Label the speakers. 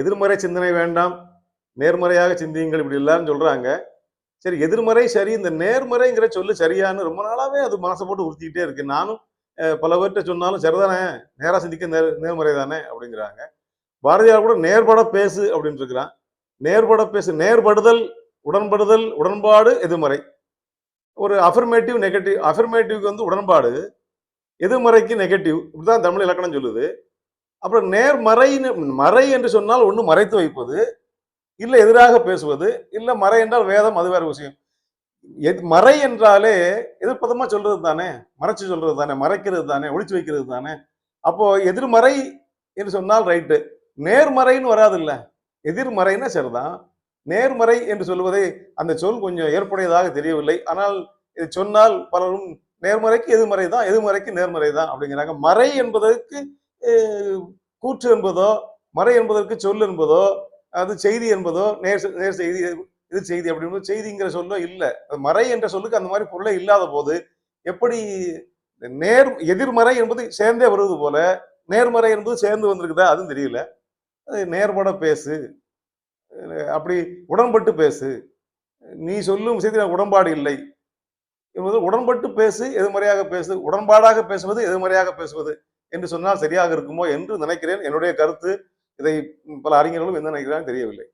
Speaker 1: எதிர்மறை சிந்தனை வேண்டாம் நேர்மறையாக சிந்தியுங்கள் இப்படி எல்லாரும் சொல்றாங்க. சரி எதிர்மறை சரி இந்த நேர்மறைங்கிற சொல்லு சரியான்னு ரொம்ப நாளாவே அது மனசை போட்டு உறுத்திக்கிட்டே இருக்கு. நானும் பலவர்கிட்ட சொன்னாலும் சரிதானே நேரா சிந்திக்க நேர் நேர்மறை தானே அப்படிங்கிறாங்க. பாரதியார் கூட நேர்பட பேசு அப்படின்னு இருக்கிறான். நேர்பட பேசு நேர்படுதல் உடன்படுதல் உடன்பாடு எதிர்மறை. ஒரு அஃபர்மேட்டிவ் நெகட்டிவ் அஃபர்மேட்டிவ்க்கு வந்து உடன்பாடு எதிர்மறைக்கு நெகட்டிவ் இப்படிதான் தமிழ் இலக்கணம் சொல்லுது. அப்புறம் நேர்மறைன்னு மறை என்று சொன்னால் ஒன்று மறைத்து வைப்பது இல்லை எதிராக பேசுவது இல்லை மறை என்றால் வேதம் அது வேற விஷயம். மறை என்றாலே எதிர்ப்பதமாக சொல்றது தானே? மறைச்சு சொல்றது தானே? மறைக்கிறது தானே? ஒழிச்சு வைக்கிறது தானே? அப்போ எதிர்மறை என்று சொன்னால் ரைட்டு. நேர்மறைன்னு வராது இல்லை எதிர்மறைன்னா சரிதான். நேர்மறை என்று சொல்வதை அந்த சொல் கொஞ்சம் ஏற்புடையதாக தெரியவில்லை. ஆனால் இது சொன்னால் பலரும் நேர்மறைக்கு எதிர்மறை தான் எதிர்மறைக்கு நேர்மறை தான் அப்படிங்கிறாங்க. மறை என்பதற்கு கூற்று என்பதோ மறை என்பதற்கு சொல் என்பதோ அது செய்தி என்பதோ நேர் நேர் செய்தி இது செய்தி அப்படின்னு செய்திங்கிற சொல்லோ இல்லை. மறை என்ற சொல்லுக்கு அந்த மாதிரி பொருளே இல்லாத போது எப்படி நேர் எதிர்மறை என்பது சேர்ந்தே வருவது போல நேர்மறை என்பது சேர்ந்து வந்திருக்குதா அதுவும் தெரியல. அது நேர்பட பேசு. அப்படி உடன்பட்டு பேசு. நீ சொல்லும் விஷயத்தில் உடன்பாடு இல்லை. என்பது உடன்பட்டு பேசு எதிர்மறையாக பேசு. உடன்பாடாக பேசுவது எதிர்மறையாக பேசுவது. என்று சொன்னால் சரியாக இருக்குமோ என்று நினைக்கிறேன். என்னுடைய கருத்து இதை பல அறிஞர்களும் என்ன நினைக்கிறாங்க தெரியவில்லை.